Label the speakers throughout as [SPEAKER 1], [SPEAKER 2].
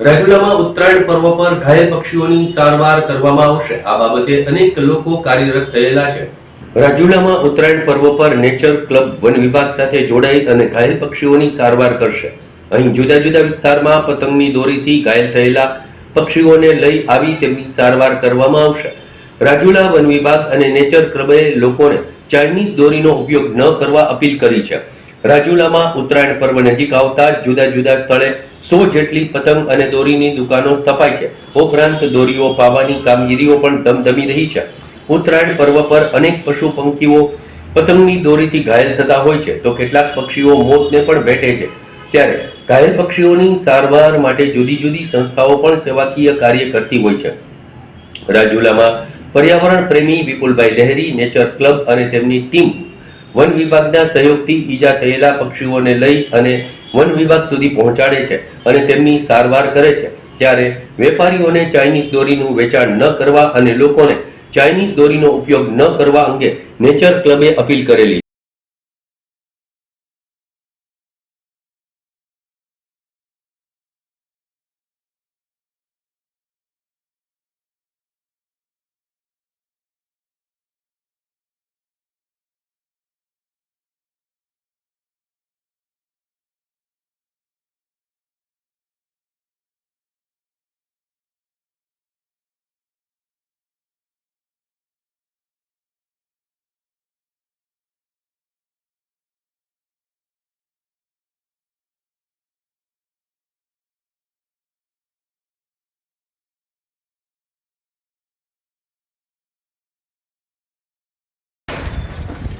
[SPEAKER 1] રાજુલામાં ઉત્તરાયણ પર્વ પર ઘાયલ પક્ષીઓની સારવાર કરવામાં આવશે. આ બાબતે અનેક લોકો કાર્યરત થયેલા છે. રાજુલામાં ઉત્તરાયણ પર્વ પર નેચર ક્લબ વન વિભાગ સાથે જોડાઈ અને ઘાયલ પક્ષીઓની સારવાર કરશે. અહીં જુદા જુદા વિસ્તારમાં પતંગની દોરીથી ઘાયલ થયેલા પક્ષીઓને લઈ આવી તેમની સારવાર કરવામાં આવશે. રાજુલા વન વિભાગ અને નેચર ક્લબે લોકોને ચાઇનીઝ દોરીનો ઉપયોગ ન કરવા અપીલ કરી છે. રાજુલામાં ઉત્તરાયણ પર્વ નજીક આવતા જુદા જુદા સ્થળે સો જેટલી પતંગ અને દોરીની દુકાનો સ્થપાઈ છે. ઉપરાંત દોરીઓ, પાવાની કામગીરીઓ પણ ધમધમી રહી છે. ઉત્તરાયણ પર્વ પર અનેક પશુ પંખીઓ પતંગની દોરીથી ઘાયલ થતા હોય છે. તો કેટલાક પક્ષીઓ મોતને પણ ભેટે છે. ત્યારે ઘાયલ પક્ષીઓની સારવાર માટે જુદી જુદી સંસ્થાઓ પણ સેવાકીય કાર્ય કરતી હોય છે. રાજુલામાં પર્યાવરણ પ્રેમી વિપુલભાઈ લહેરી, નેચર ક્લબ અને તેમની ટીમ વન વિભાગના સહયોગથી ઈજા થયેલા પક્ષીઓને લઈ અને વન વિભાગ સુધી પહોંચાડે છે અને તેમની સારવાર કરે છે. ત્યારે વેપારીઓને ચાઇનીઝ દોરીનું વેચાણ ન કરવા અને લોકોને ચાઇનીઝ દોરીનો ઉપયોગ ન કરવા અંગે નેચર ક્લબે અપીલ કરેલી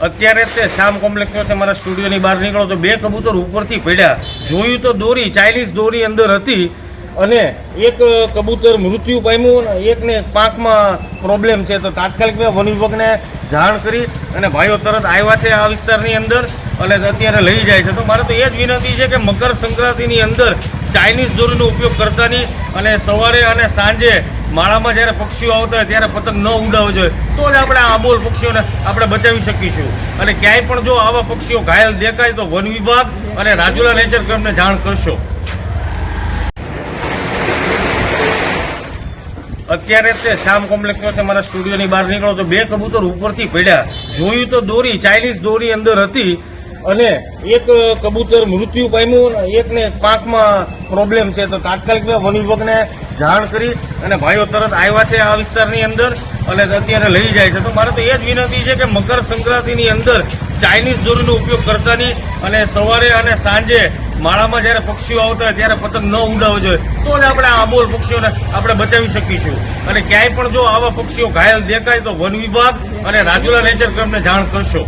[SPEAKER 2] અત્યારે તે શ્યામ કોમ્પ્લેક્સ પાસે મારા સ્ટુડિયોની બહાર નીકળો તો બે કબૂતર ઉપરથી પડ્યા. જોયું તો દોરી, ચાઇનીઝ દોરી અંદર હતી અને એક કબૂતર મૃત્યુ પામ્યું અને એકને પાંખમાં પ્રોબ્લેમ છે. તો તાત્કાલિક મેં વન વિભાગને જાણ કરી અને ભાઈઓ તરત આવ્યા છે આ વિસ્તારની અંદર અને અત્યારે લઈ જાય છે. તો મારે તો એ જ વિનંતી છે કે મકર સંક્રાંતિની અંદર ચાઇનીઝ દોરીનો ઉપયોગ કરતા નહીં અને સવારે અને સાંજે માળામાં જ્યારે પક્ષીઓ આવતા હોય ત્યારે પતંગ ન ઉડાવવો જોઈએ. તો જ આપણે આ બોલ પક્ષીઓને આપણે બચાવી શકીશું. અને ક્યાંય પણ જો આવા પક્ષીઓ ઘાયલ દેખાય તો વન વિભાગ અને રાજુલા નેચર ક્લબને જાણ કરશો. અત્યારે તે શ્યામ કોમ્પ્લેક્સ પાસે મારા સ્ટુડિયોની બહાર નીકળો તો બે કબૂતર ઉપરથી પડ્યા. જોયું તો દોરી ચાઇનીઝ દોરી અંદર હતી. અને એક કબૂતર મૃત્યુ પામ્યું એકને પાંખમાં પ્રોબ્લેમ છે. તો તાત્કાલિક વન વિભાગને જાણ કરી અને ભાઈઓ તરત આવ્યા છે આ વિસ્તારની અંદર અને અત્યારે લઈ જાય છે. તો મારે તો એ જ વિનંતી છે કે મકર સંક્રાંતિની અંદર ચાઇનીઝ દોરીનો ઉપયોગ કરતા નહીં અને સવારે અને સાંજે માળામાં જ્યારે પક્ષીઓ આવતા હોય ત્યારે પતંગ ન ઉડાવવો જોઈએ. તો જ આપણે આ અબોલ પક્ષીઓને આપણે બચાવી શકીશું. અને ક્યાંય પણ જો આવા પક્ષીઓ ઘાયલ દેખાય તો વન વિભાગ અને રાજુલા નેચર ક્લબને જાણ કરશો.